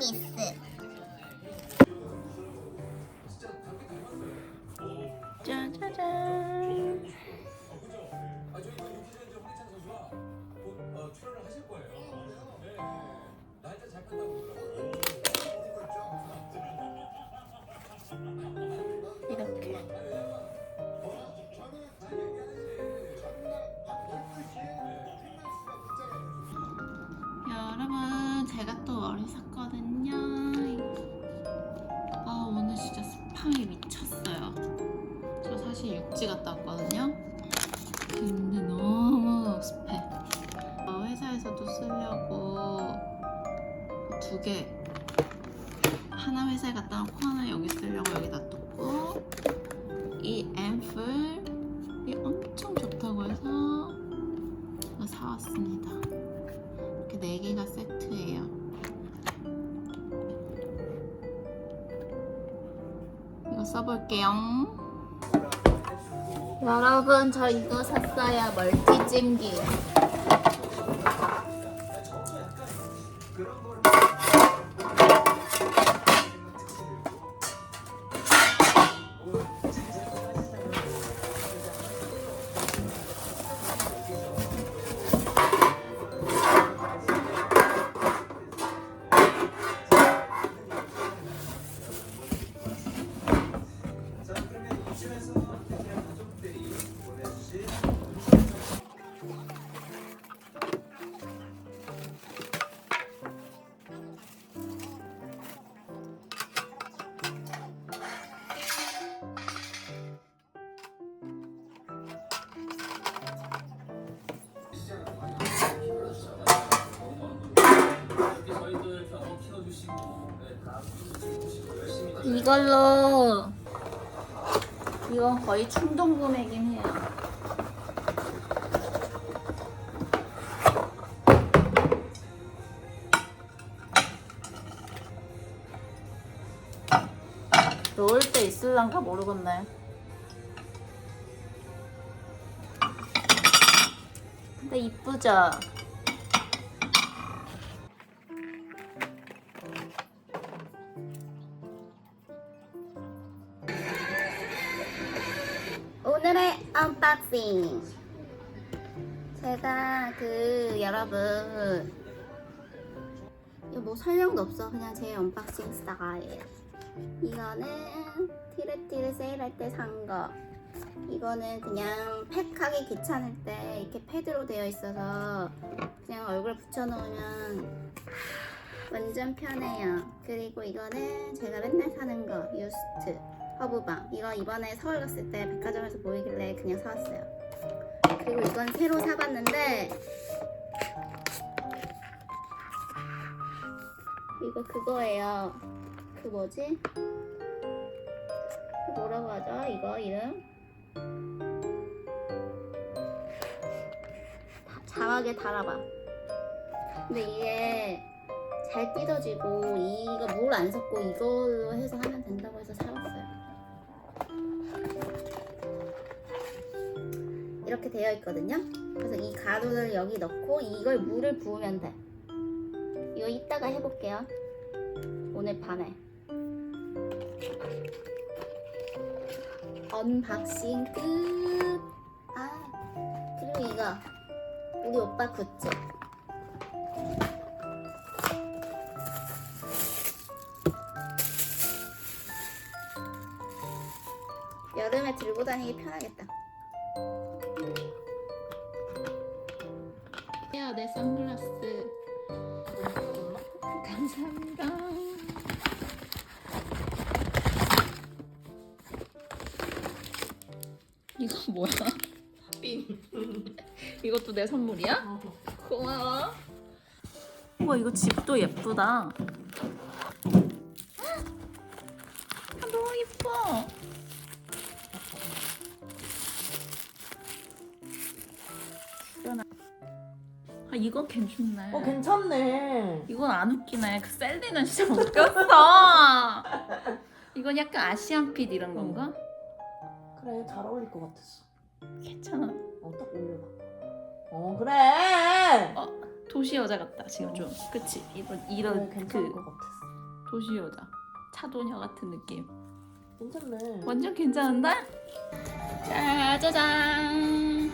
샤크미스. 짜자잔. 스파이 미쳤어요. 저 사실 육지 갔다 왔거든요. 근데 너무 습해. 어, 회사에서도 쓰려고 두 개. 하나 회사에 갖다 놓고 하나 여기 쓰려고 여기 놔뒀고 이 앰플이 엄청 좋다고 해서 사왔습니다. 이렇게 네 개가 세트예요. 써볼게요. 여러분 저 이거 샀어요 멀티찜기 이걸로. 이건 거의 충동 구매긴 해요. 놓을 때 있을란가 모르겠네. 근데 이쁘죠? 언박싱. 제가 그 여러분 이거 뭐 설명도 없어. 그냥 제 언박싱 스타일. 이거는 티르티르 세일할 때 산 거. 이거는 그냥 팩하기 귀찮을 때 이렇게 패드로 되어 있어서 그냥 얼굴 붙여놓으면 완전 편해요. 그리고 이거는 제가 맨날 사는 거 유스트 허브밤. 이거 이번에 서울 갔을 때 백화점에서 보이길래 그냥 사왔어요. 그리고 이건 새로 사봤는데 이거 그거예요. 그 뭐지? 그 뭐라고 하죠? 이거 이름? 다- 장하게 달아봐. 근데 이게 잘 찢어지고 이거 물 안 섞고 이걸로 해서 하면 된다 이렇게 되어 있거든요. 그래서 이 가루를 여기 넣고 이걸 물을 부으면 돼. 이거 이따가 해볼게요. 오늘 밤에. 언박싱 끝. 아 그리고 이거 우리 오빠 굿즈. 여름에 들고 다니기 편하겠다. 내 선글라스. 감사합니다. 이거 뭐야? 이것도 내 선물이야? 고마워. 우와 이거 집도 예쁘다. 아, 너무 예뻐 아 이거 괜찮네 어 괜찮네. 이건 안 웃기네. 그 셀리는 진짜 웃겼어. 이건 약간 아시안 핏 이런 건가? 그래 잘 어울릴 것 같았어. 괜찮아. 어딱 올려봐. 어 그래. 도시 여자 같다 지금 좀 그치 이런 이런 네, 괜찮을 그 것 같았어. 도시 여자 차도녀 같은 느낌 괜찮네. 완전 괜찮은데? 짜자잔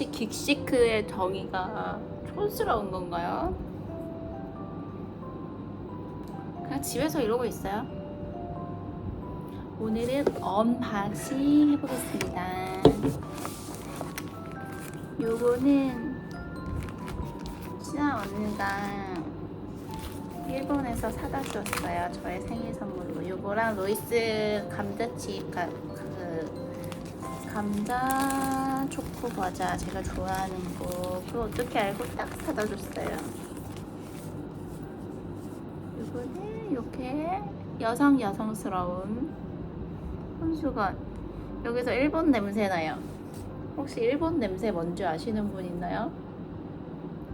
혹시 긱시크의 정의가 촌스러운 건가요? 그냥 집에서 이러고 있어요. 오늘은 언박싱 해보겠습니다. 요거는 친한 언니가 일본에서 사다 줬어요. 저의 생일 선물로. 요거랑 로이스 감자칩 가, 그 감자 초코 과자 제가 좋아하는 거 그거 어떻게 알고 딱 사다 줬어요. 이거는 이렇게 여성 여성스러운 손수건 여기서 일본 냄새 나요. 혹시 일본 냄새 뭔지 아시는 분 있나요?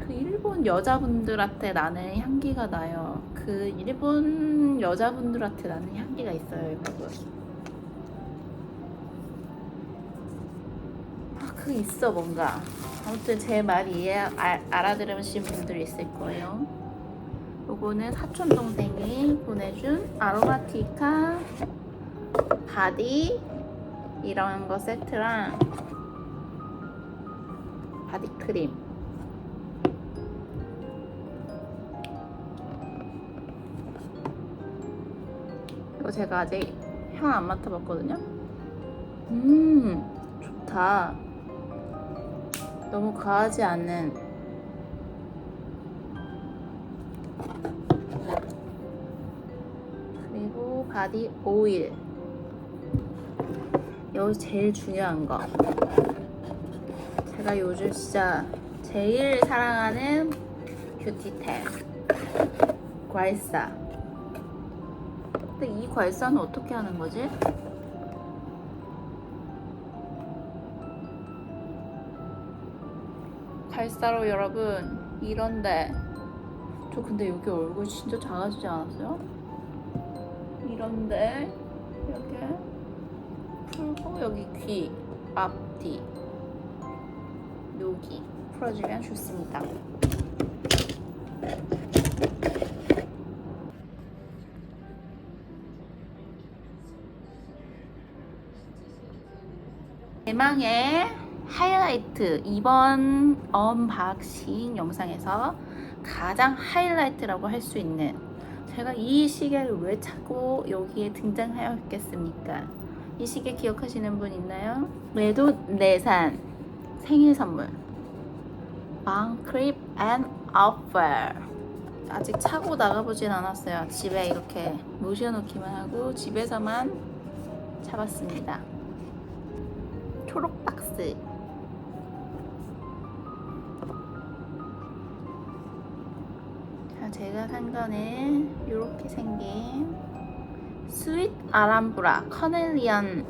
그 일본 여자분들한테 나는 향기가 나요. 그 일본 여자분들한테 나는 향기가 있어요, 여러분. 아, 그 있어 뭔가. 아무튼 제 말 이해 알, 알아들으신 분들 있을 거예요. 요거는 사촌 동생이 보내준 아로마티카 바디 이런 거 세트랑 바디 크림. 이거 제가 아직 향 안 맡아봤거든요. 음, 좋다. 너무 과하지 않은 그리고 바디 오일. 여기 제일 중요한 거. 제가 요즘 진짜 제일 사랑하는 뷰티템. 괄사. 근데 이 괄사는 어떻게 하는 거지? 괄사로 여러분 이런데 저 근데 여기 얼굴 진짜 작아지지 않았어요? 이런데 이렇게 풀고 여기 귀, 앞뒤 여기 풀어주면 좋습니다. 대망의 하이라이트 이번 언박싱 영상에서 가장 하이라이트라고 할 수 있는 제가 이 시계를 왜 자꾸 여기에 등장하였겠습니까? 이 시계 기억하시는 분 있나요? 매도 내산 생일 선물 망크립 앤 아웃펠 아직 차고 나가보진 않았어요. 집에 이렇게 모셔놓기만 하고 집에서만 잡았습니다. 초록 박스. 제가 산 거는 이렇게 생긴 스윗 아람브라 커넬리안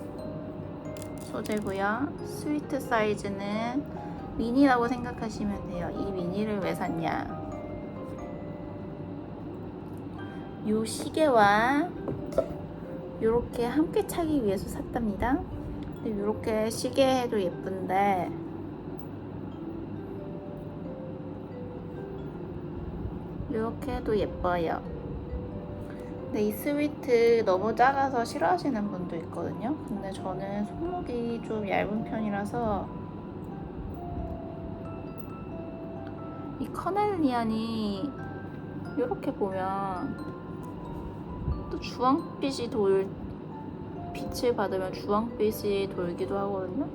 소재고요. 스위트 사이즈는 미니라고 생각하시면 돼요. 이 미니를 왜 샀냐? 요 시계와 이렇게 함께 차기 위해서 샀답니다. 근데 이렇게 시계 해도 예쁜데 이렇게 해도 예뻐요. 근데 이 스위트 너무 작아서 싫어하시는 분도 있거든요. 근데 저는 손목이 좀 얇은 편이라서 이 커넬리안이 이렇게 보면 또 주황빛이 돌 빛을 받으면 주황빛이 돌기도 하거든요.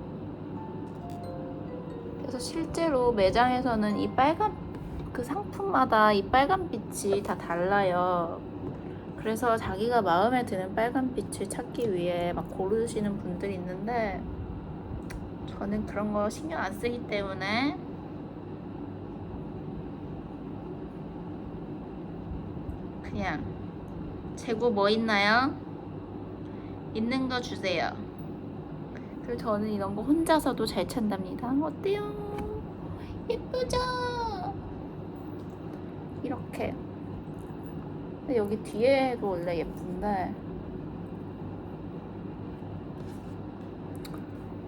그래서 실제로 매장에서는 이 빨간 그 상품마다 이 빨간 빛이 다 달라요. 그래서 자기가 마음에 드는 빨간 빛을 찾기 위해 막 고르시는 분들이 있는데 저는 그런 거 신경 안 쓰기 때문에 그냥 재고 뭐 있나요? 있는 거 주세요. 그리고 저는 이런 거 혼자서도 잘 찬답니다. 어때요? 예쁘죠? 이렇게. 근데 여기 뒤에도 원래 예쁜데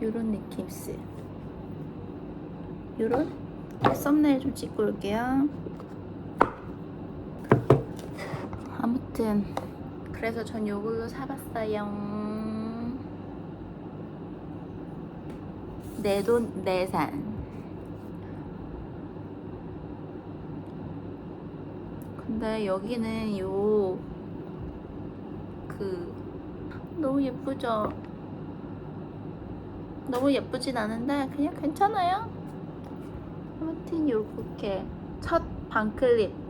요런 느낌스. 요런 썸네일 좀 찍고 올게요. 아무튼 그래서 전 요걸로 사봤어요. 내돈 내산. 근데 여기는 요 그 너무 예쁘죠? 너무 예쁘진 않은데 그냥 괜찮아요. 아무튼 요렇게 첫 반클립